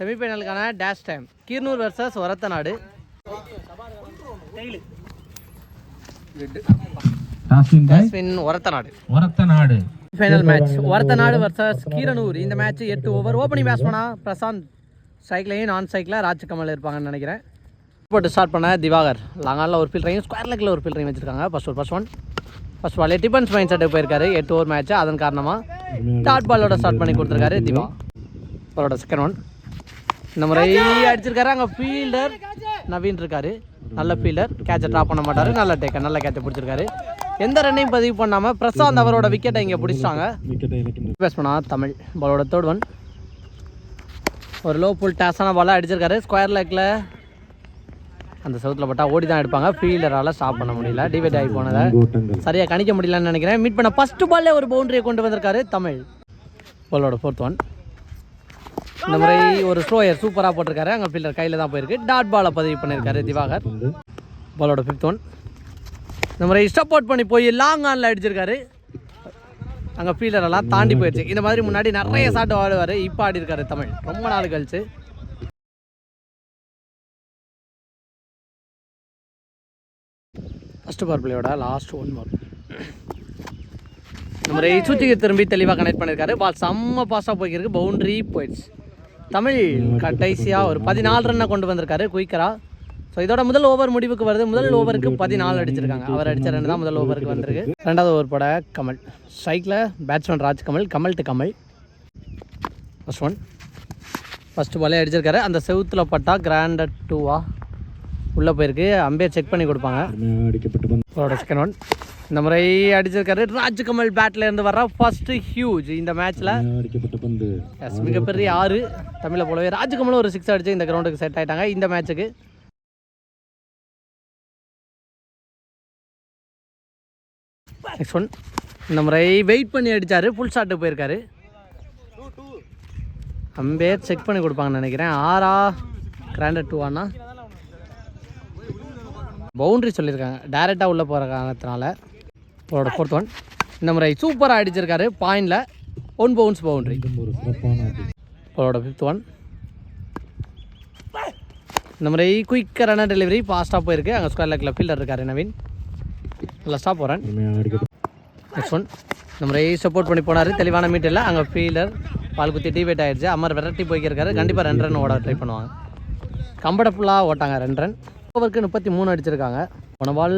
செமிஃபைனலுக்கான dash time Keeranur versus Orathanadu Orathanadu Orathanadu final match Orathanadu versus Keeranur. இந்த match எட்டு over opening பேட்ஸ்மனா பிரசாந்த் சைக்கிளையும் நான் சைக்கிளில் ராஜ்கமல் இருப்பாங்கன்னு நினைக்கிறேன். போட்டு ஸ்டார்ட் பண்ண திவாகர். லாங்காலில் ஒரு ஃபில்டரையும் ஸ்கொயர் லெக்கில் ஒரு ஃபில்டரையும் வச்சிருக்காங்க. ஃபர்ஸ்ட் ஒரு first one first ball defence mind செட்டுக்கு போயிருக்காரு. எட்டு ஓவர் மேட்ச் அதன் காரணமாக டாட் பாலோட ஸ்டார்ட் பண்ணி கொடுத்துருக்காரு திவா. பாலோட செகண்ட் ஒன் இந்த முறை அடிச்சிருக்காரு. அங்கே ஃபீல்டர் நவீன் இருக்காரு. நல்ல ஃபீல்டர் கேட்சை ட்ராப் பண்ண மாட்டாரு. நல்ல டேக்கர் நல்ல கேட்சை பிடிச்சிருக்காரு. எந்த ரன்னையும் பதிவு பண்ணாமல் பிரசாந்த் அவரோட விக்கெட்டை இங்கே பிடிச்சிட்டாங்க. பண்ணா தமிழ். பாலோட தேர்ட் ஒன் ஒரு லோ புல் டேஸான பாலாக அடிச்சிருக்காரு. ஸ்கொயர் லெக்கில் அந்த சவுத்தில் பட்டா ஓடி தான் எடுப்பாங்க ஃபீல்டரால் ஸ்டாப் பண்ண முடியல. டிவைட் ஆகி போனதை சரியாக கணிக்க முடியலன்னு நினைக்கிறேன். மீட் பண்ண ஃபஸ்ட்டு பால்லே ஒரு பவுண்டரியை கொண்டு வந்திருக்காரு தமிழ். பாலோட ஃபோர்த் ஒன் இந்த முறை ஒரு ஸ்லோயர் சூப்பராக போட்டிருக்காரு. அங்கே ஃபீல்டர் கையில் தான் போயிருக்கு. டாட் பாலை பதிவு பண்ணியிருக்காரு திவாகர். பாலோட ஃபிஃப்த் ஒன் இந்த முறை சப்போர்ட் பண்ணி போய் லாங் ஆனில் அடிச்சிருக்காரு. அங்கே ஃபீல்டரெல்லாம் தாண்டி போயிடுச்சு. இந்த மாதிரி முன்னாடி நிறைய சாட்டு ஆடுவார். இப்போ ஆடி இருக்காரு தமிழ். ரொம்ப நாள் கழிச்சு. ஃபஸ்ட்டு பவர் பிளேயோட லாஸ்ட் ஒன் பால் இந்த முறை சுச்சிக்கு திரும்பி தெளிவாக கனெக்ட் பண்ணியிருக்காரு. பால் செம்ம பாஸாக போய்க்கிருக்கு. பவுண்டரி போயிடுச்சு. தமிழ் கடைசியாக ஒரு பதினாலு ரன்னை கொண்டு வந்திருக்காரு குயிக்கராக ஸோ இதோட முதல் ஓவர் முடிவுக்கு வருது. முதல் ஓவருக்கு பதினாலு அடிச்சிருக்காங்க. அவர் அடித்த ரன் தான் முதல் ஓவருக்கு வந்திருக்கு. ரெண்டாவது ஓவர் போட கமல். ஸ்ட்ரைக்கில் batsman Raj Kamal Kamal to Kamal. First one first பாலே அடிச்சிருக்காரு. அந்த செவுத்தில் பட்டா கிராண்டட் டூவா உள்ளே போயிருக்கு. அம்பேர் செக் பண்ணி கொடுப்பாங்க. செகண்ட் ஒன் இந்த முறை அடிச்சிருக்காரு. ராஜ்கமல் பேட்ல இருந்து வர்ற ஃபர்ஸ்ட் ஹியூஜ் இந்த மேட்ச்ல அருமையாக அடிக்கப்பட்டு பந்து. எஸ் மிகப்பெரிய ஆறு. தமிழை போலவே ராஜ்கமலும் ஒரு சிக்ஸ் அடிச்சு இந்த கிரவுண்டுக்கு செட் ஆயிட்டாங்க இந்த மேட்ச்சுக்கு நெக்ஸ்ட் ஒன் இந்த முறை வெயிட் பண்ணி அடிச்சாரு. ஃபுல் ஷாட்டுக்கு போயிருக்காரு. அம்பேர் செக் பண்ணி கொடுப்பாங்கன்னு நினைக்கிறேன். ஆறா கிராண்டட் டூவானா பவுண்ட்ரி சொல்லியிருக்காங்க. டேரெக்டாக உள்ளே போகிற காரணத்தினால. அவரோட ஃபோர்த் ஒன் இந்த முறை சூப்பராக அடிச்சிருக்காரு. பாயிண்டில் ஒன் பவுன்ஸ் பவுண்ட்ரி ஒரு சிறப்பான அவரோட ஃபிஃப்த் ஒன் இந்த முறை குயிக்கரான டெலிவரி ஃபாஸ்ட்டாக போயிருக்கு. அங்கே ஸ்கொயர் லெக்கில் ஃபீல்டர் இருக்காரு நவீன். நல்லா ஸ்டாப் போகிறேன் நெக்ஸ்ட் ஒன் இந்த முறை சப்போர்ட் பண்ணி போனார். தெளிவான மீட் இல்லை அங்கே ஃபீல்டர் பால் குத்தி டிவேட் ஆயிடுச்சு. அமர் விரட்டி போய்க்கிருக்காரு கண்டிப்பாக ரெண்டு ரன் ஓட ட்ரை பண்ணுவாங்க. கம்ஃபர்டபுளாக ஓட்டாங்க ரெண்டு ரன் ஓவருக்கு முப்பத்தி மூணு அடிச்சிருக்காங்க. போன பால்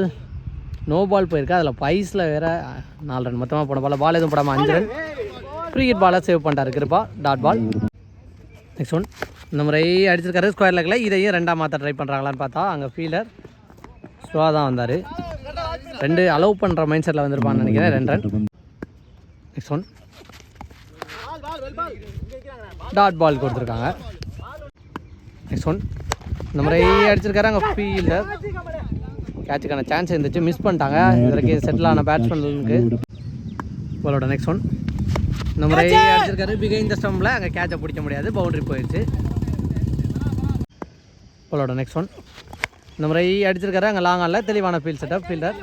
நோ பால் போயிருக்கு? அதில் பைஸில் வேறு நாலு ரன் மொத்தமாக போன பால் பால் எதுவும் போடாமல் அஞ்சு ரன் கிரிக்கெட் பாலை சேவ் பண்ணிட்டாரு கிருப்பா டாட் பால் நெக்ஸ்ட் ஒன் இந்த முறை அடிச்சிருக்காரு ஸ்கொயர் லெக்கில் இதையும் ரெண்டாம் மாற்ற ட்ரை பண்ணுறாங்களான்னு பார்த்தா அங்கே ஃபீல்டர் ஸ்லோவாக தான் வந்தார். ரெண்டு அலோவ் பண்ணுற மைண்ட் செட்டில் வந்திருப்பான்னு நினைக்கிறேன். ரெண்டு run next one dot ball கொடுத்துருக்காங்க. நெக்ஸ்ட் ஒன் இந்த முறை அடிச்சிருக்காரு அங்கே ஃபீல்டர் கேட்சுக்கான சான்ஸ் இருந்துச்சு. மிஸ் பண்ணிட்டாங்க. இது வரைக்கும் செட்டில் ஆன பேட்ஸ்மேனுக்கு பாலோட நெக்ஸ்ட் ஒன் இந்த முறை அடிச்சிருக்காரு. பிகைன் த ஸ்டம்பில் அங்கே கேட்சை பிடிக்க முடியாது. பவுண்டரி போயிடுச்சு பாலோட நெக்ஸ்ட் ஒன் இந்த முறை அடிச்சிருக்காரு. அங்கே லாங் ஆனில் தெளிவான ஃபீல்ட் செட்டப் ஃபீல்டர்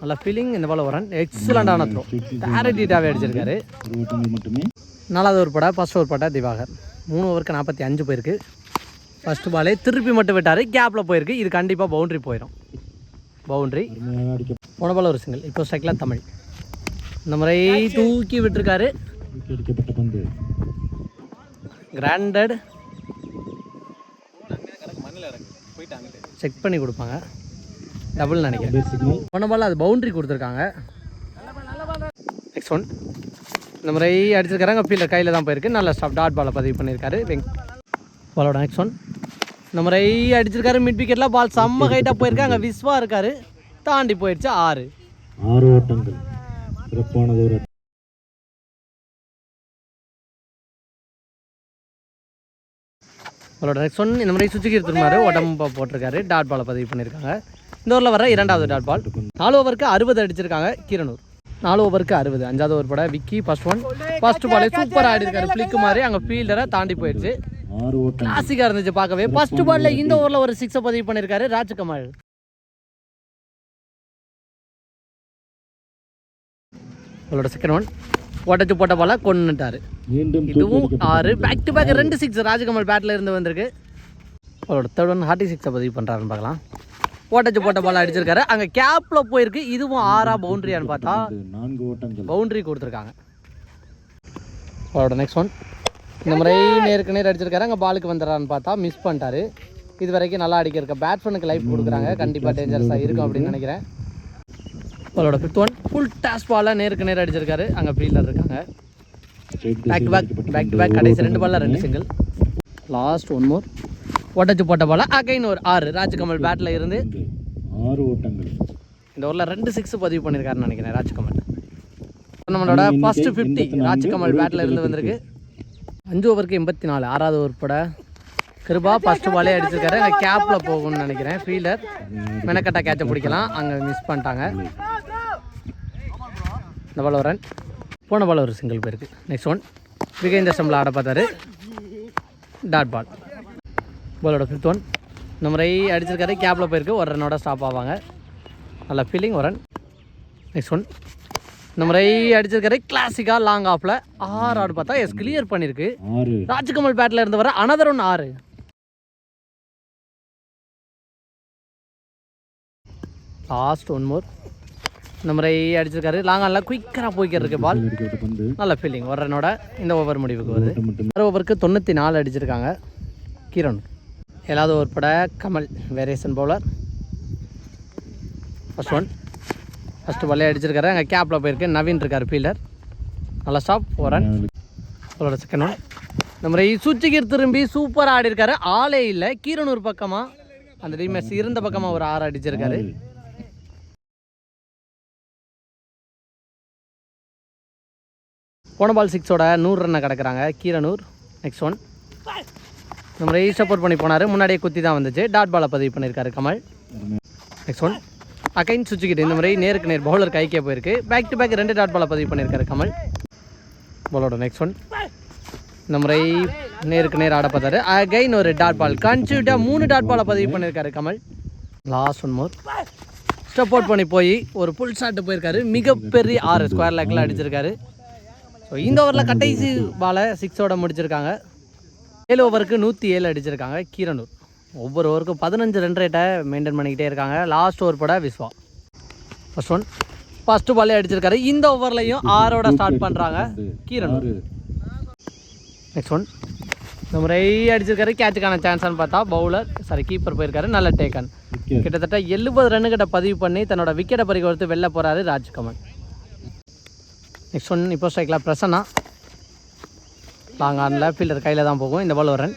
நல்ல ஃபீலிங் இந்த பால் வரன் எக்ஸலண்டான த்ரோ டேரக்டாகவே அடிச்சிருக்காரு. நாலாவது ஒரு படா ஃபர்ஸ்ட் ஒரு பட்டா திவாகர். மூணு ஓவருக்கு நாற்பத்தி அஞ்சு போயிருக்கு. ஃபர்ஸ்ட் பாலே திருப்பி மட்டும் விட்டார். கேப்பில் போயிருக்கு. இது கண்டிப்பாக பவுண்ட்ரி போயிடும் பவுண்ட்ரி போன பால் ஒரு சிங்கிள் இப்போ ஸ்ட்ரைக்கில் தமிழ். இந்த முறை தூக்கி விட்டுருக்காரு. கிராண்டட் செக் பண்ணி கொடுப்பாங்க. டபுள் நினைக்கிறேன். போன பால் அது பவுண்ட்ரி கொடுத்துருக்காங்க. நெக்ஸ்ட் ஒன் இந்த முறை அடிச்சிருக்காங்க ஃபீல்டர் கையில் தான் போயிருக்கு. நல்ல ஸ்டாப் டாட் பாலை பதிவு பண்ணியிருக்காரு. வெங் பாலோட நெக்ஸ்ட் ஒன் இந்த முறை அடிச்சிருக்காரு மிட் விக்கெட்டில் பால் செம்ம ஹைட்டாக போயிருக்கு அங்கே விஸ்வா இருக்காரு. தாண்டி போயிடுச்சு ஆறு. ஆறு ஓட்டங்கள். சிறப்பானது ஒரு. அவரோட நெக்ஸ்ட் ஒன் இந்த முறை சுச்சுக்கி திருமாரு உடம்பு போட்டிருக்காரு. டாட் பாலை பதிவு பண்ணியிருக்காங்க. இந்த ஓவரில் வர இரண்டாவது டாட் பால் நாலு ஓவருக்கு அறுபது அடிச்சிருக்காங்க கீரனூர். நாலு ஓவருக்கு அறுபது. அஞ்சாவது ஓவர் போட விக்கி ஃபர்ஸ்ட் ஒன் ஃபர்ஸ்ட் பாலே சூப்பராக ஆடி இருக்காரு ஃபிளிக்கு மாதிரி அங்கே ஃபீல்டரை தாண்டி போயிடுச்சு. ஆறு ஓட்டங்கள் கிளாசிக்காக இருந்துச்சு பார்க்கவே. ஃபர்ஸ்ட் பால்ல இந்த ஓவரில் ஒரு சிக்ஸை பதிவு பண்ணியிருக்காரு ராஜ்கமல். அவரோட செகண்ட் ஒன் உடச்சு போட்ட பால கொண்டுட்டாரு. மீண்டும் இதுவும் ஆறு. பேக் டு பேக் ரெண்டு சிக்ஸ் ராஜகமல் பேட்டில் இருந்து வந்திருக்கு. அவரோட தேர்ட் ஒன் ஹார்ட்டி சிக்ஸை பதிவு பண்ணுறாருன்னு பார்க்கலாம். ஓட்டச்சு போட்ட பால் அடிச்சிருக்காரு. அங்கே கேப்பில் போயிருக்கு. இதுவும் ஆறா பவுண்ட்ரியான்னு பார்த்தா நான்கு ஓட்டங்கள் பவுண்ட்ரி கொடுத்துருக்காங்க. அவரோட நெக்ஸ்ட் ஒன் இந்த முறை நேருக்கு நேர் அடிச்சிருக்காரு. அங்கே பாலுக்கு வந்துடுறான்னு பார்த்தா மிஸ் பண்ணிட்டாரு. இது வரைக்கும் நல்லா அடிக்கிறக்க பேட்ஸ்மேனுக்கு லைஃப் கொடுக்குறாங்க. கண்டிப்பாக டேஞ்சரஸாக இருக்கும் அப்படின்னு நினைக்கிறேன். அவரோட ஃபிஃப்த் ஒன் ஃபுல் டாஸ் பாலாக நேருக்கு நேர் அடிச்சிருக்காரு. அங்கே ஃபீல்டர் இருக்காங்க. Back to back back to back கடைசி ரெண்டு பால்ல ரெண்டு சிங்கிள் லாஸ்ட் ஒன் மோர் ஒட்டச்சு போட்ட பால அகைன் ஒரு ஆறு. ராஜ்கமல் பேட்டில் இருந்து ஆறு ஓட்டங்கள். இந்த ஓவரில் ரெண்டு சிக்ஸ் பதிவு பண்ணியிருக்காருன்னு நினைக்கிறேன் ராஜ்கமல். நம்மளோட ஃபர்ஸ்ட் ஃபிஃப்டி ராஜ்கமல் பேட்டில் இருந்து வந்திருக்கு. அஞ்சு ஓவருக்கு எண்பத்தி நாலு ஆறாவது ஓவர் பட கிருபா ஃபர்ஸ்ட் பாலே அடிச்சிருக்காரு. அங்கே கேப்பில் போகும்னு நினைக்கிறேன். ஃபீல்டர் மெனக்கட்டா கேட்சை பிடிக்கலாம். அங்கே மிஸ் பண்ணிட்டாங்க. இந்த பால் ஒரு ரன் போன பால் ஒரு சிங்கிள் போயிருக்கு. நெக்ஸ்ட் ஒன் விகேந்தர் சம்பளம் ஆட பார்த்தாரு. டாட் பால் பாலோட ஃபிஃப்த் ஒன் இந்த முறை அடிச்சிருக்காரு. கேப்பில் போயிருக்கு. ஒரு ரன்னோட ஸ்டாப் ஆவாங்க. நல்ல ஃபீலிங் ஒரு ரன் நெக்ஸ்ட் ஒன் இந்த முறை அடிச்சிருக்காரு கிளாசிக்காக லாங் ஆஃபில் ஆறு ஆடு பார்த்தா எஸ் கிளியர் பண்ணியிருக்கு ஆறு. ராஜ்கமல் பேட்டில் இருந்து வர அனதர் ஒன் ஆறு. லாஸ்ட் ஒன் மோர் இந்த முறை அடிச்சிருக்காரு. லாங் ஆனில் குயிக்கராக போய்க்கிறதுக்கு பால் நல்ல ஃபீலிங் ஒரு ரன்னோட இந்த ஓவர் முடிவுக்கு வருது. ஆறு ஓவருக்கு தொண்ணூற்றி நாலு அடிச்சிருக்காங்க. கிரண். ஏழாவது ஓவர் பட Kamal variation bowler first one first பல்லே அடிச்சிருக்காரு. அங்கே கேப்பில் போயிருக்கு. நவீன் இருக்கார் ஃபீல்டர் நல்லா ஸ்டாப் ஓரன் அவரோட செகண்ட் ஒன் இந்த முறை சுச்சிகீர் திரும்பி சூப்பராக ஆடி இருக்காரு. ஆளே இல்லை. கீரனூர் பக்கமாக அந்த ரீமேஸ் இருந்த பக்கமாக ஒரு ஆறு அடிச்சிருக்காரு. போன பால் சிக்ஸோட நூறு ரன்னை கிடக்குறாங்க. கீரனூர் நெக்ஸ்ட் ஒன் இந்த முறை சப்போர்ட் பண்ணி போனார். முன்னாடியே குத்தி தான் வந்துச்சு. டாட் பாலை பதிவு பண்ணியிருக்காரு கமல். நெக்ஸ்ட் ஒன் அகைன் சுச்சிக்கிட்டு இந்த முறை நேருக்கு நேர் பவுலர் கைக்கே போயிருக்கு. பேக் டு பேக் ரெண்டு டாட் பாலை பதிவு பண்ணியிருக்காரு கமல். பாலோட நெக்ஸ்ட் ஒன் இந்த முறை நேருக்கு நேர் ஆட பார்த்தாரு. அகைன் ஒரு டாட் பால் கன்சியூட்டாக மூணு டாட் பாலை பதிவு பண்ணியிருக்காரு Kamal. Last one more step out பண்ணி போய் ஒரு புல் ஷாட்டு போயிருக்காரு. மிகப்பெரிய ஆறு ஸ்கொயர் லேக்கில் அடிச்சிருக்காரு. ஸோ இந்த ஓவரில் கடைசி பாலை சிக்ஸோட முடிச்சிருக்காங்க. ஏழு ஓவருக்கு நூற்றி ஏழு அடிச்சிருக்காங்க கீரனூர். ஒவ்வொரு ஓவருக்கும் பதினஞ்சு ரன் ரேட்டை மெயின்டைன் பண்ணிக்கிட்டே இருக்காங்க. லாஸ்ட் ஓவர் பட விஸ்வா. ஃபர்ஸ்ட் ஒன் ஃபஸ்ட்டு பாலே அடிச்சிருக்காரு. இந்த ஓவர்லையும் ஆறோட ஸ்டார்ட் பண்ணுறாங்க கீரனூர் ஆறு நெக்ஸ்ட் ஒன் இந்த முறை அடிச்சிருக்காரு. கேட்சுக்கான சான்ஸ்னு பார்த்தா பவுலர் சாரி கீப்பர் போயிருக்காரு. நல்ல டேக்கன் கிட்டத்தட்ட எழுபது ரன்னு கிட்ட பதிவு பண்ணி தன்னோட விக்கெட்டை பறிகொடுத்து வெளில போகிறாரு ராஜ்கமல் நெக்ஸ்ட் ஒன் இப்போ ஸ்ட்ரைக்கில் பிரசன்னா. லாங் ஆனில் ஃபீல்டர் கையில் தான் போகும். இந்த பால் ஒரு ரன்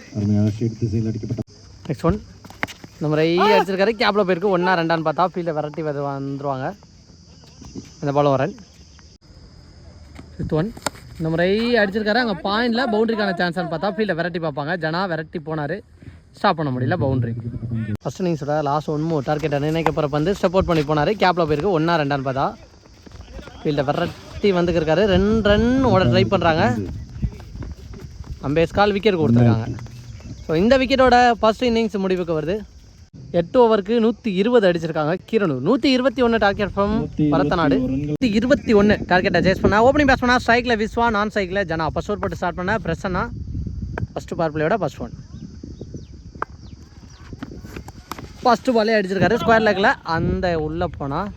நெக்ஸ்ட் ஒன் இந்த முறை அடிச்சிருக்காரு. கேப்பில் போயிருக்கு. ஒன்றா ரெண்டான்னு பார்த்தா ஃபீல்டை விரட்டி வந்து வந்துருவாங்க. இந்த பால் ஒரு ரன் ஃபிஃப்த் ஒன் இந்த முறை அடிச்சிருக்காரு. அங்கே பாயிண்டில் பவுண்டரிக்கான சான்ஸ்னு பார்த்தா ஃபீல்டை விரட்டி பார்ப்பாங்க. ஜனா விரட்டி போனார். ஸ்டாப் பண்ண முடியல பவுண்டரி ஃபஸ்ட் இன்னிங்ஸோட லாஸ்ட் ஒன் மூ டார்கெட்டை நினைக்கப்புறம் வந்து சப்போர்ட் பண்ணி போனார். கேப்பில் போயிருக்கு. ஒன்றா ரெண்டான்னு பார்த்தா ஃபீல்டை விரட்டி வந்துக்கிருக்காரு. ரெண்டு ரன் ஓட ட்ரை பண்ணுறாங்க அம்பேஸ் கால் விக்கெட் கொடுத்துருக்காங்க. ஸோ இந்த விக்கெட்டோட ஃபர்ஸ்ட் இன்னிங்ஸ் முடிவுக்கு வருது. எட்டு ஓவருக்கு நூற்றி இருபது அடிச்சிருக்காங்க கீரனூர். நூற்றி இருபத்தி ஒன்று டார்கெட் ஃப்ரம் பரத்தநாடு. நூற்றி இருபத்தி ஒன்று டார்கெட்டை சேஸ் பண்ணா ஓப்பனிங் பேட்ஸ் பண்ணா ஸ்ட்ரைக்கில் விஸ்வா நான் ஸ்ட்ரைக்கில் ஜனா. ஃபர்ஸ்ட் ஓவர் போட்டு ஸ்டார்ட் பண்ண பிரசன்னா ஃபஸ்ட்டு பவர் பிளேயோட ஃபர்ஸ்ட் ஒன் ஃபஸ்ட்டு பாலே அடிச்சிருக்காரு. ஸ்கொயர் லெக்கில் அந்த உள்ளே போனால்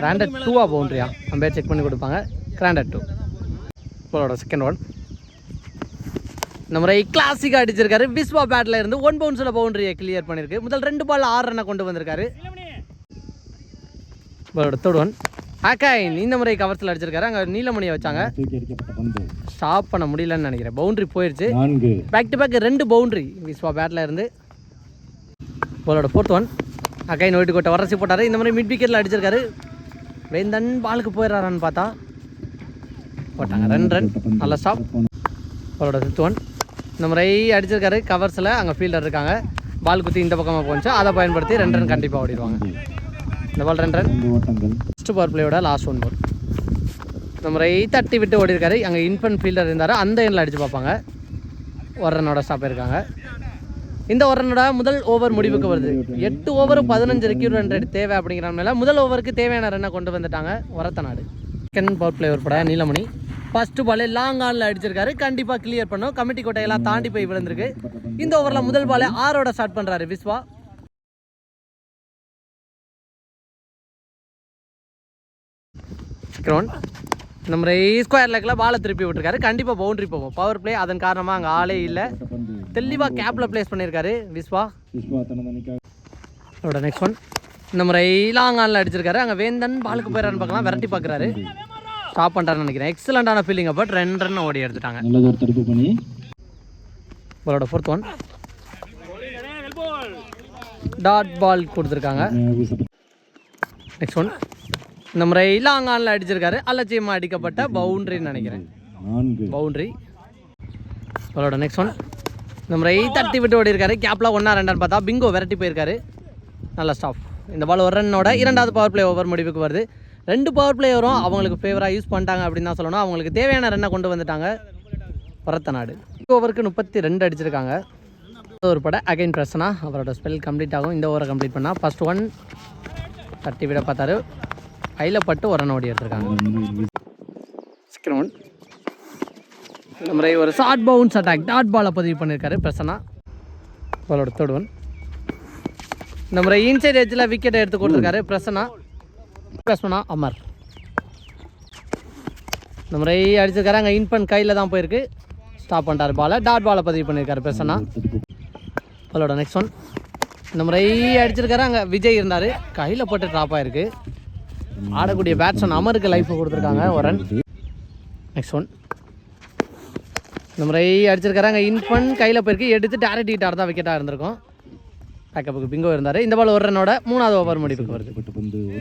கிராண்டட் டூவா பவுண்ட்ரியா அம்பேர் செக் பண்ணி கொடுப்பாங்க. கிராண்டட் டூ பாலோட செகண்ட் ஒன் இந்த முறை கிளாசிக்காக அடிச்சிருக்காரு. விஸ்வா பேட்டில் இருந்து ஒன் பவுன்ஸில் பவுண்டரியை கிளியர் பண்ணியிருக்கு முதல் ரெண்டு பால் ஆறு ரன்னை கொண்டு வந்திருக்காரு. பாலோட ஒன் அகைன் இந்த முறை கவர்ஸில் அடிச்சிருக்காரு. அங்கே நீலமணியை வச்சாங்க. ஸ்டாப் பண்ண முடியலன்னு நினைக்கிறேன். பவுண்டரி போயிடுச்சு பேக் டு பேக் ரெண்டு பவுண்டரி விஸ்வா பேட்டில் இருந்து. பாலோட ஃபோர்த் ஒன் அகைன் ஒயிட்டு கோட்டை வரசி போட்டார். இந்த மாதிரி மிட் விக்கெட்டில் அடிச்சிருக்காரு. வேந்தன் பாலுக்கு போயிடுறாரான்னு பார்த்தா. போட்டாங்க. ரெண்டு ரன் நல்ல ஸ்டாப் பாலோட ஃபிஃப்த் ஒன் இந்த முறை அடிச்சிருக்காரு. கவர்ஸில் அங்கே ஃபீல்டர் இருக்காங்க. பால் குத்தி இந்த பக்கமாக போச்சு. அதை பயன்படுத்தி ரெண்டு ரன் கண்டிப்பாக ஓடிடுவாங்க. இந்த பால் ரெண்டு ரன். ரெண்டு ஃபஸ்ட்டு பவர் பிளேயோட லாஸ்ட் ஒன் பால் இந்த முறை தட்டி விட்டு ஓடி இருக்காரு அங்கே இன்ஃபன் ஃபீல்டர் இருந்தார். அந்த எண்ணில் அடித்து பார்ப்பாங்க. ஒரு ரன்னோட ஸ்டாப் இருக்காங்க. இந்த ஒரு ரன்னோட முதல் ஓவர் முடிவுக்கு வருது. எட்டு ஓவர் பதினஞ்சு ரெக்யூர் ரன் தேவை அப்படிங்கிற மேலே முதல் ஓவருக்கு தேவையான ரன்னை கொண்டு வந்துட்டாங்க. ஒரத்த நாடு செகண்ட் பவர் பிளே ஒரு பட நீலமணி. ஃபர்ஸ்ட் பாலே லாங் ஆனில் அடிச்சிருக்காரு. கண்டிப்பாக கிளியர் பண்ணும். கமிட்டி கோட்டையெல்லாம் தாண்டி போய் விழுந்திருக்கு. இந்த ஓவரில் முதல் பாலே ஆரோட ஸ்டார்ட் பண்ணுறாரு விஸ்வா. கிரௌண்ட் நம்ம ஸ்கொயர் லெக்கில் பாலை திருப்பி விட்டுருக்காரு. கண்டிப்பாக பவுண்டரி போகும். பவர் பிளே அதன் காரணமாக அங்கே ஆளே இல்லை. தெளிவாக கேப்பில் ப்ளேஸ் பண்ணியிருக்காரு விஸ்வா விஸ்வா. நெக்ஸ்ட் ஒன் இந்த லாங் ஆனில் அடிச்சிருக்காரு. அங்கே வேந்தன் பாலுக்கு போயிடறான்னு பார்க்கலாம். விரட்டி பார்க்குறாரு. ஸ்டாப் பண்ணுறாருன்னு நினைக்கிறேன். எக்ஸலண்டான ஃபீலிங் பட் ரெண்டு ரன் ஓடி எடுத்துட்டாங்க. பாலோட ஃபோர்த் ஒன் டாட் பால் கொடுத்துருக்காங்க. நெக்ஸ்ட் ஒன் இந்த முறை லாங் ஆனில் அடிச்சிருக்காரு. அலட்சியமாக அடிக்கப்பட்ட பவுண்டரின்னு நினைக்கிறேன். நான்கு. பவுண்டரி அவரோட நெக்ஸ்ட் ஒன் இந்த முறை தட்டி விட்டு ஓடி இருக்காரு கேப்பில் ஒன்றா ரெண்டான்னு பார்த்தா பிங்கோ விரட்டி போயிருக்காரு. நல்ல ஸ்டாப் இந்த பால் ஒரு ரன்னோட இரண்டாவது பவர் பிளே ஓவர் முடிவுக்கு வருது. ரெண்டு பவர் பிளே வரும் அவங்களுக்கு ஃபேவராக யூஸ் பண்ணிட்டாங்க அப்படின்னு தான் சொல்லணும். அவங்களுக்கு தேவையான ரன்னை கொண்டு வந்துட்டாங்க. பரத்த நாடு. ஓவருக்கு முப்பத்தி ரெண்டு அடிச்சிருக்காங்க. ஒரு பட அகைன் பிரச்சனா அவரோட ஸ்பெல் கம்ப்ளீட் ஆகும். இந்த ஓவரை கம்ப்ளீட் பண்ணால் ஃபர்ஸ்ட் ஒன் தட்டி விட பார்த்தாரு. கையில் பட்டு ஒரு ரன் ஓடி எடுத்திருக்காங்க. செகண்ட் ஒன் இந்த முறை ஒரு ஷார்ட் பவுன்ஸ் அட்டாக் டாட் பாலை பதிவு பண்ணியிருக்காரு பிரசன்னா பாலோட தேர்ட் ஒன் இந்த முறை இன்சைட் எட்ஜில் விக்கெட் எடுத்து கொடுத்துருக்காரு பிரசன்னா பிரசன்னா அமர். இந்த முறை அடிச்சிருக்காரு. அங்கே இன்பன் கையில் தான் போயிருக்கு. ஸ்டாப் பண்ணிட்டார் பாலை டாட் பாலை பதிவு பண்ணியிருக்காரு. பிரசன்னா தடுப்பு பாலோட நெக்ஸ்ட் ஒன் இந்த முறை அடிச்சிருக்காரு. அங்கே விஜய் இருந்தார். கையில் போட்டு ட்ராப் ஆயிருக்கு. ஆடக்கூடிய பேட்ஸ்மேன் அமருக்கு லைஃப் கொடுத்துருக்காங்க. ஒரு ரன் நெக்ஸ்ட் ஒன் இந்த முறை அடிச்சிருக்காரு. அங்கே இன்ஃபன் கையில் போயிருக்கு. எடுத்து டேரக்ட் ஹீட்டார் தான் விக்கெட்டாக இருந்திருக்கும். பேக்கப்புக்கு பிங்கோ இருந்தார். இந்த பால் ஒரு ரன்னோட மூணாவது ஓவர் முடிவுக்கு வருது.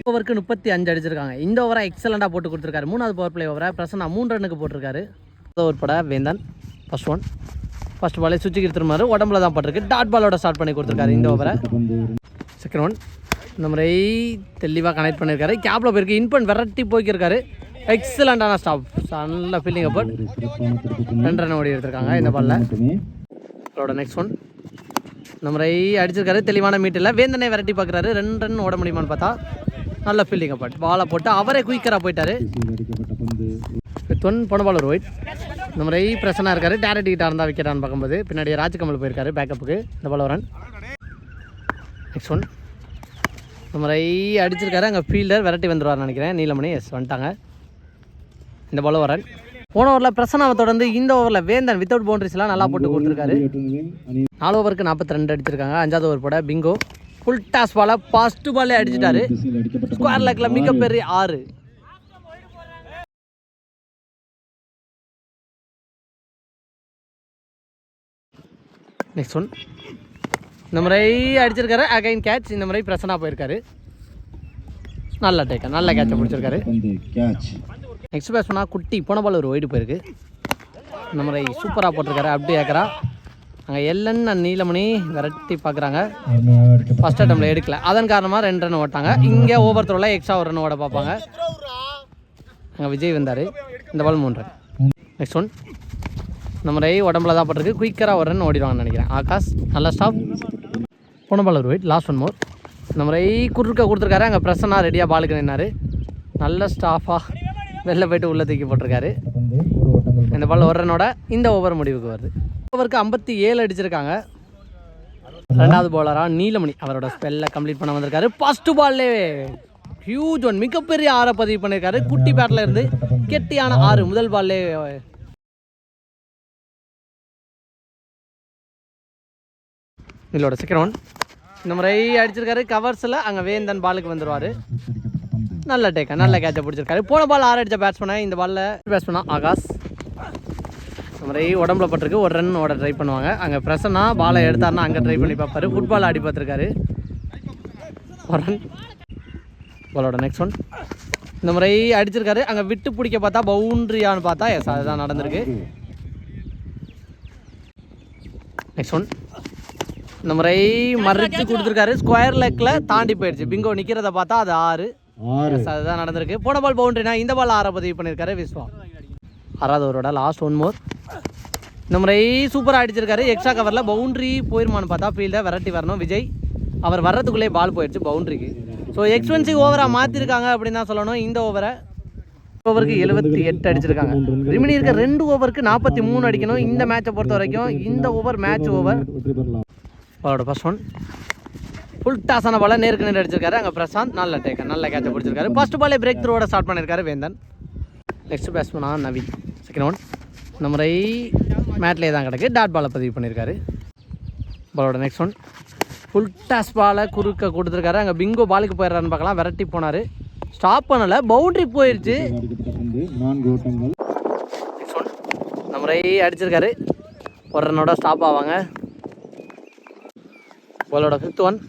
ஓவருக்கு முப்பத்தி அஞ்சு அடிச்சிருக்காங்க. இந்த ஓவரை எக்ஸலண்டாக போட்டு கொடுத்துருக்காரு. மூணாவது பவர் பிளே ஓவரை பிரசன்னா மூணு ரன்னுக்கு போட்டிருக்காரு. ஒரு பட வேந்தன் ஃபர்ஸ்ட் ஒன் ஃபர்ஸ்ட் பாலே சுற்றி திரும்பாரு உடம்புல தான் பட்டிருக்கு. டாட் பாலோட ஸ்டார்ட் பண்ணி கொடுத்துருக்காரு இந்த ஓவரை செகண்ட் ஒன் இந்த முறை தெளிவாக கனெக்ட் பண்ணியிருக்காரு கேப்பில் போயிருக்கு. இன்பன் வெரைட்டி போய்க்கிருக்காரு எக்ஸலண்டான ஸ்டாப் நல்ல ஃபீலிங் அப்போ ரெண்டு ரன் ஓடி எடுத்திருக்காங்க இந்த பாலில் அதோட நெக்ஸ்ட் ஒன் நம்ம முறை அடிச்சிருக்காரு. தெளிவான மீட்டில் வேந்தனை விரட்டி பார்க்குறாரு. ரெண்டு ரன் ஓட முடியுமான்னு பார்த்தா நல்ல ஃபீல்டிங் அப்பட் பாலை போட்டு அவரே குயிக்கராக போயிட்டாரு. தொன் வித் ஒன் போன ஒயிட் இந்த முறை பிரசனாக இருக்காரு டேரக்ட் கிட்ட இருந்தால் விற்கிறான்னு பார்க்கும்போது பின்னாடி ராஜ்கமல் போயிருக்காரு பேக்கப்புக்கு இந்த பால் ரன் நெக்ஸ்ட் ஒன் இந்த முறை அடிச்சிருக்காரு. அங்கே ஃபீல்டர் விரட்டி வந்துருவார்னு நினைக்கிறேன். நீலமணி எஸ் வந்துட்டாங்க. இந்த பால் வரன் போன ஓவரில் பிரசனாவை தொடர்ந்து இந்த ஓவரில் வேந்தன் வித்தவுட் பவுண்டரிஸ்லாம் நல்லா போட்டு கொடுத்துருக்காரு. நாலு ஓவருக்கு நாற்பத்தி ரெண்டு அடிச்சிருக்காங்க. அஞ்சாவது ஓவர் போட பிங்கோ. ஃபுல் டாஸ் பால ஃபர்ஸ்ட் பாலே அடிச்சிட்டாரு. ஸ்கொயர் லெக்கில் மிகப்பெரிய ஆறு. நெக்ஸ்ட் ஒன் இந்த முறை அடிச்சிருக்காரு. அகைன் கேட்ச் இந்த முறை பிரசனா போயிருக்காரு. நல்ல டேக்கா நல்ல கேட்சை பிடிச்சிருக்காரு. பந்து நெக்ஸ்ட் குட்டி போன பால் ஒரு ஒயிடு போயிருக்கு. இந்த மாதிரி சூப்பராக போட்டிருக்காரு அப்படி ஏக்கரா அங்கே எல்லன்னு அண்ட் நீலமணி விரட்டி பார்க்குறாங்க ஃபஸ்ட் அட்டம்ல எடுக்கல. அதன் காரணமாக ரெண்டு ரன் ஓட்டாங்க. இங்கே ஓவர் த்ரோவில் எக்ஸ்ட்ரா ஒரு ரன் ஓட பார்ப்பாங்க. அங்கே விஜய் வந்தார். இந்த பால் மூணு ரன் நெக்ஸ்ட் ஒன் இந்த முறை உடம்புல தான் பட்டிருக்கு. குயிக்கராக ஒரு ரன் ஓடிடுவாங்கன்னு நினைக்கிறேன். ஆகாஷ் நல்ல ஸ்டாப் போன பால் ஒரு வெயிட் லாஸ்ட் ஒன் மோர் இந்த முறை குறுக்க கொடுத்துருக்காரு. அங்கே பிரசனாக ரெடியாக பாலுக்கு நின்னார். நல்ல ஸ்டாஃபாக வெளில போயிட்டு உள்ளே தூக்கி போட்டிருக்காரு. இந்த பால் ஒரு இந்த ஓவர் முடிவுக்கு வருது. ஓவருக்கு ஐம்பத்தி ஏழு அடிச்சிருக்காங்க. ரெண்டாவது பவுலராக நீலமணி அவரோட ஸ்பெல்லை கம்ப்ளீட் பண்ண வந்திருக்காரு. ஃபஸ்ட்டு பால்லே ஹியூஜ் ஒன் மிகப்பெரிய ஆறை பதிவு பண்ணியிருக்காரு குட்டி பேட்டில் இருந்து கெட்டியான ஆறு முதல் பால்லே இதோட செகண்ட் ஒன் இந்த முறை அடிச்சிருக்காரு. கவர்ஸில் அங்கே வேந்தன் பாலுக்கு வந்துடுவார் நல்ல டேக்கா நல்ல கேட்சை பிடிச்சிருக்காரு. போன பால் ஆறு அடித்த பேட்ஸ்மேனை இந்த பாலில் பேட்ஸ்மேனா ஆகாஷ். இந்த முறை உடம்புல பட்டிருக்கு ஒரு ரன் ஓட ட்ரை பண்ணுவாங்க. அங்கே பிரசன்னா பாலை எடுத்தாருன்னா அங்கே ட்ரை பண்ணி பார்ப்பாரு. ஃபுட்பால் ஆடி பார்த்துருக்காரு. ஒரு ரன் பாலோட நெக்ஸ்ட் ஒன் இந்த முறை அடிச்சிருக்காரு. அங்கே விட்டு பிடிக்க பார்த்தா பவுண்ட்ரியான்னு பார்த்தா எஸ் அதுதான் நடந்திருக்கு. நெக்ஸ்ட் ஒன் இந்த முறை மறைச்சு கொடுத்துருக்காரு. ஸ்கொயர் லெக்கில் தாண்டி போயிடுச்சு. பிங்கோ நிற்கிறத பார்த்தா அது ஆறு. அதுதான் நடந்திருக்கு. போன பால் பவுண்டரினா இந்த பால் ஆற பதிவு பண்ணியிருக்காரு விஸ்வா. ஆறாவது ஓவரோட லாஸ்ட் ஒன் மோர் இந்த முறை சூப்பராக அடிச்சிருக்காரு. எக்ஸ்ட்ரா கவரில் பவுண்டரி போயிருமான்னு பார்த்தா ஃபீல்டை விரட்டி வரணும் விஜய். அவர் வர்றதுக்குள்ளே பால் போயிடுச்சு பவுண்டரிக்கு ஸோ எக்ஸ்பென்சிவ் ஓவராக மாற்றிருக்காங்க அப்படின்னு தான் சொல்லணும். இந்த ஓவரை ஓவருக்கு எழுபத்தி எட்டு அடிச்சிருக்காங்க. ரிமினி இருக்க ரெண்டு ஓவருக்கு நாற்பத்தி மூணு அடிக்கணும். இந்த மேட்சை பொறுத்த வரைக்கும் இந்த ஓவர் மேட்ச் ஓவர் அவரோட ஃபர்ஸ்ட் ஒன் ஃபுல் டாஸான பால நேருக்கு நேர் அடிச்சிருக்காரு. அங்கே பிரசாந்த் நல்ல டேக்கர் நல்ல கேட்சை பிடிச்சிருக்காரு. ஃபர்ஸ்ட் பாலே பிரேக் த்ரூவோட ஸ்டார்ட் பண்ணியிருக்காரு வேந்தன். நெக்ஸ்ட் பேட்ஸ்மனா நவீன். செகண்ட் ஒன் இந்த முறை மேட்லேயே தான் கிடக்கு. டாட் பாலை பதிவு பண்ணியிருக்காரு பாலோட நெக்ஸ்ட் ஒன் ஃபுல் டாஸ் பாலை குறுக்க கொடுத்துருக்காரு. அங்கே பிங்கோ பாலுக்கு போயிடுறான்னு பார்க்கலாம். விரட்டி போனார். ஸ்டாப் பண்ணலை. பவுண்ட்ரி போயிடுச்சு நெக்ஸ்ட் ஒன் இந்த முறை அடிச்சிருக்காரு. ஒரு ரன்னோட ஸ்டாப் ஆவாங்க. பாலோட ஃபிஃப்த் ஒன்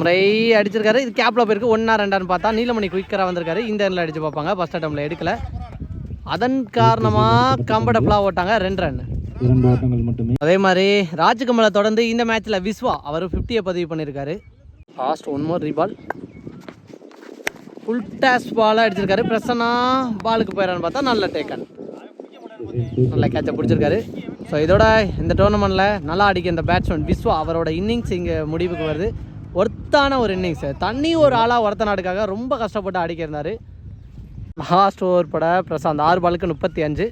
முறை அடிச்சிருக்காரு. இது கேப்பில் போயிருக்கு. ஒன்றா ரெண்டான்னு பார்த்தா நீலமணி குயிக்கராக வந்திருக்காரு. இந்த எண்ணில் அடிச்சு பார்ப்பாங்க. ஃபஸ்ட் அட்டம்ல எடுக்கல. அதன் காரணமாக கம்ஃபர்டபுளாக ஓட்டாங்க. ரெண்டு ரன் அதே மாதிரி ராஜ்கமலை தொடர்ந்து இந்த மேட்ச்சில் விஸ்வா அவர் ஃபிஃப்டியை பதிவு பண்ணியிருக்காரு லாஸ்ட் ஒன் மோர் ரீபால் ஃபுல் டாஸ் பாலாக அடிச்சிருக்காரு. பிரசன்னா பாலுக்கு போயிடறான்னு பார்த்தா நல்ல டேக்கன் நல்ல கேட்சை பிடிச்சிருக்காரு. ஸோ இதோட இந்த டோர்னமெண்ட்டில் நல்லா அடிக்க இந்த பேட்ஸ்மேன் விஸ்வா அவரோட இன்னிங்ஸ் இங்கே முடிவுக்கு வருது. ஒர்த்தான ஒரு இன்னிங்ஸ் தண்ணி ஒரு ஆளாக ஒருத்த நாடுக்காக ரொம்ப கஷ்டப்பட்டு அடிக்கிருந்தார் லாஸ்ட் ஓவர் பட பிரசாந்த். ஆறு பாலுக்கு முப்பத்தி அஞ்சு.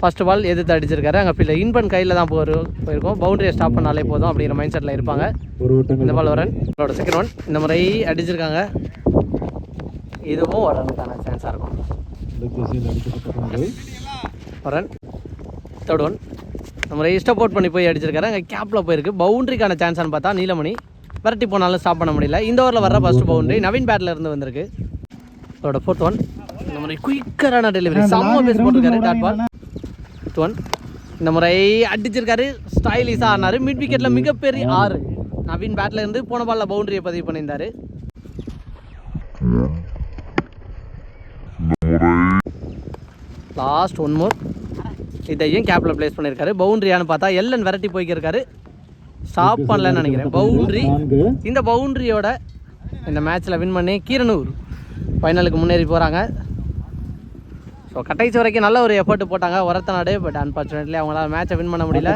ஃபர்ஸ்ட் பால் எதிர்த்து அடிச்சிருக்காரு. அங்கே ஃபீல்டில் இன்பன் கையில் தான் போயிரு போயிருக்கோம். பவுண்டரியை ஸ்டாப் பண்ணாலே போதும் அப்படிங்கிற மைண்ட் செட்டில் இருப்பாங்க. இந்த பால் வரன் அவரோட செகண்ட் ஒன் இந்த முறை அடிச்சிருக்காங்க. இதுவும் ஒரு ரனுக்கான சான்ஸாக இருக்கும். வரன் தேர்ட் ஒன் இந்த முறை ஸ்டப் பண்ணி போய் அடிச்சிருக்காரு. அங்கே கேப்பில் போயிருக்கு. பவுண்டரிக்கான சான்ஸ்னு பார்த்தா நீலமணி. விரட்டி போனாலும் ஸ்டாப் பண்ண முடியல. இந்த ஓவரில் வர்ற ஃபர்ஸ்ட் பவுண்டரி நவீன் பேட்டில் இருந்து வந்திருக்கு. அவரோட ஃபோர்த் ஒன் இந்த முறை குயிக்கரான டெலிவரி செம்ம பேஸ் போட்டிருக்காரு டாட் பால் ஃபிஃப்த் ஒன் இந்த முறை அடிச்சிருக்காரு ஸ்டைலிஷாக ஆனார். மிட் விக்கெட்டில் மிகப்பெரிய ஆறு. நவீன் பேட்டில் இருந்து போன பாலில் பவுண்டரியை பதிவு பண்ணியிருந்தாரு. லாஸ்ட் ஒன் மோர் இதையும் கேப்பில் ப்ளேஸ் பண்ணியிருக்காரு. பவுண்டரியான்னு பார்த்தா எல்லன் விரட்டி போய்க்கிருக்காரு. ஸ்டாப் பண்ணலன்னு நினைக்கிறேன் பவுண்டரி இந்த பவுண்டரியோட இந்த மேட்ச்சில் வின் பண்ணி கீரனூர் ஃபைனலுக்கு முன்னேறி போகிறாங்க ஸோ கடைசி வரைக்கும் நல்ல ஒரு எஃபர்ட் போட்டாங்க. ஒரத்த நாடு பட் அன்ஃபார்ச்சுனேட்லி அவங்களால மேட்சை வின் பண்ண முடியல.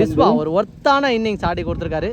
விஸ்வா ஒரு ஒர்த்தான இன்னிங்ஸ் ஆடி கொடுத்துருக்காரு.